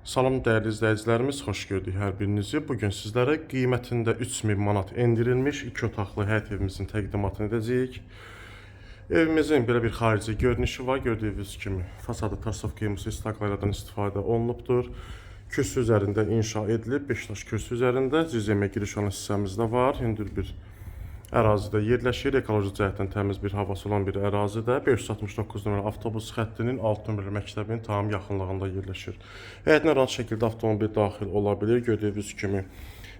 Salam dəyərli izləyicilərimiz, xoş gördük hər birinizi. Bu gün sizlərə qiymətində 3000 manat endirilmiş 2 otaqlı həyət evimizin təqdimatını edəcəyik. Evimizin belə bir xarici görünüşü var. Gördüyünüz kimi fasadı tarsov qiyməsi istaqlardan istifadə olunubdur. Kürsü üzərində inşa edilib, 5 daş kürsü üzərində cizəmə giriş olan hissəmiz də var. Hündür bir ərazidə yerləşir. Ekoloji cəhətdən təmiz bir havası olan bir ərazidə 569 nömrəli avtobus xəttinin 6 nömrəli məktəbinin tam yaxınlığında yerləşir. Həyətinə rahat şəkildə avtomobil daxil ola bilir. Gördüyünüz kimi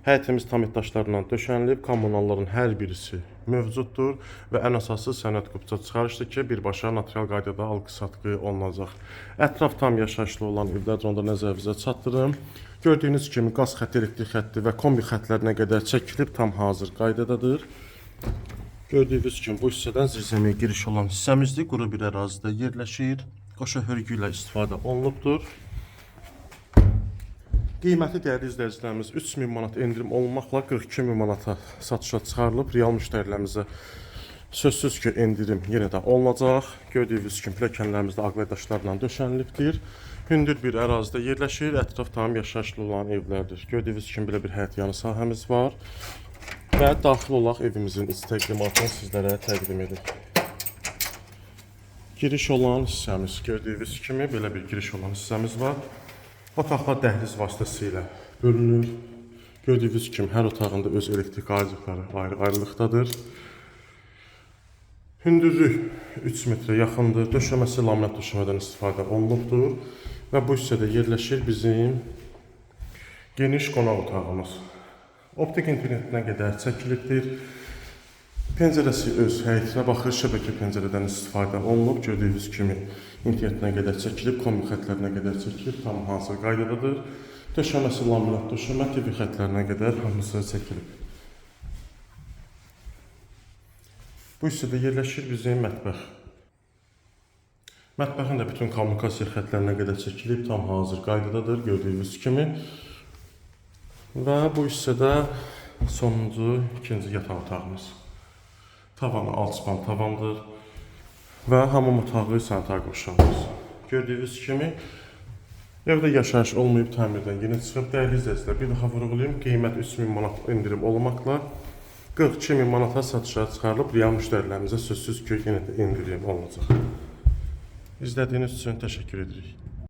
həyətimiz tam daşlarla döşənilib, kommunalların hər birisi mövcuddur və ən əsası sənəd qubça çıxarışdır ki, birbaşa notarial qaydada alqı-satqı olunacaq. Ətraf tam yaşayışlı olan evlərdir, onda nəzərinizə çatdırım. Gördüyünüz kimi qaz xətti, elektrik xətti və kombi xəttlərinə qədər çəkilib tam hazır qaydadadır. Gördüyünüz kimi bu hissədən zirzəmiyə giriş olan hissəmizdir. Quru bir ərazidə yerləşir. Qoşa hörgü ilə istifadə olunubdur. Qiyməti dəyərli izləyicilərimiz 3000 manat endirim olunmaqla 42000 manata satışa çıxarılıb. Real müştərilərimizə sözsüz ki, endirim yenə də olunacaq. Gördüyünüz kimi pilləkənlərimiz də ağlay daşlarla döşənilibdir. Hündür bir ərazidə yerləşir. Ətraf tam yaşayışlı olan evlərdir. Gördüyünüz kimi belə bir həyət yanı sahəmiz var. Və daxil olaq evimizin iç təqdimatını sizlərə təqdim edirik. Giriş olan hissəmiz gördüyünüz kimi belə bir giriş olan hissəmiz var. Otaqlar dəhliz vasitəsilə bölünür. Gördüyünüz kimi hər otağında öz elektrik ayrıcıqları ayrı ayrılıqdadır. Hündürlük 3 metrə yaxındır. Döşəməsi laminat döşəmədən istifadə olunubdur və bu hissədə yerləşir bizim geniş qonaq otağımız. Optik internetinə qədər çəkilibdir. Pəncərəsi öz həyətinə baxır, şəbəkə pəncərədən istifadə olunub. Gördüyünüz kimi internetinə qədər çəkilib, kombi xəttlərinə qədər çəkilib, tam hazır qaydadadır. Döşəməsi laminat döşəmə, TV xəttlərinə qədər hamısı çəkilib. Bu hissədə yerləşir bizim mətbəx. Mətbəxin də bütün kommunikasiya xəttlərinə qədər çəkilib, tam hazır qaydadadır, gördüyünüz kimi. Və bu hissədə sonuncu, ikinci yataq otağımız. Tavanı alçıpan tavandır və hamam otağı sanitar qurşağımız. Gördüyünüz kimi evdə yaşayış olmayıb təmirdən yeni çıxıb. İzləyicilər, bir daha vurğulayım, qiymət 3000 manat endirim olmaqla 42 min manata satışa çıxarılıb. Real müştərilərimizə sözsüz ki, yenə də endirim olunacaq. İzlədiyiniz üçün təşəkkür edirik.